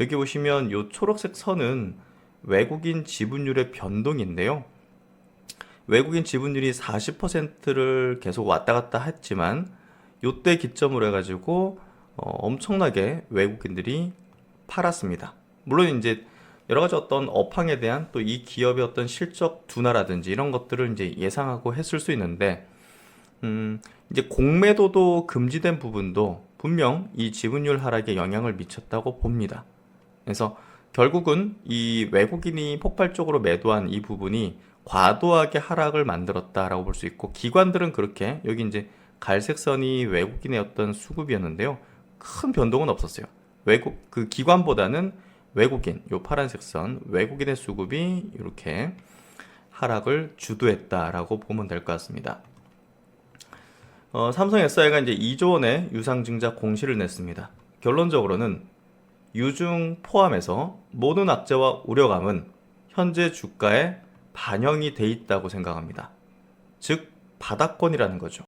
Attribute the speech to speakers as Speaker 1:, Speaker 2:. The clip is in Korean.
Speaker 1: 여기 보시면 이 초록색 선은 외국인 지분율의 변동인데요. 외국인 지분율이 40%를 계속 왔다 갔다 했지만 요때 기점으로 해가지고 어, 엄청나게 외국인들이 팔았습니다. 물론 이제 여러 가지 어떤 업황에 대한 또 이 기업의 어떤 실적 둔화라든지 이런 것들을 이제 예상하고 했을 수 있는데 음, 이제 공매도도 금지된 부분도 분명 이 지분율 하락에 영향을 미쳤다고 봅니다. 그래서 결국은 이 외국인이 폭발적으로 매도한 이 부분이 과도하게 하락을 만들었다라고 볼 수 있고 기관들은 그렇게 여기 이제 갈색 선이 외국인의 어떤 수급이었는데요. 큰 변동은 없었어요. 외국 그 기관보다는 외국인 요 파란색 선 외국인의 수급이 이렇게 하락을 주도했다라고 보면 될 것 같습니다. 어, 삼성 SI가 이제 2조 원의 유상증자 공시를 냈습니다. 결론적으로는 유중 포함해서 모든 악재와 우려감은 현재 주가에 반영이 돼 있다고 생각합니다. 즉 바닥권이라는 거죠.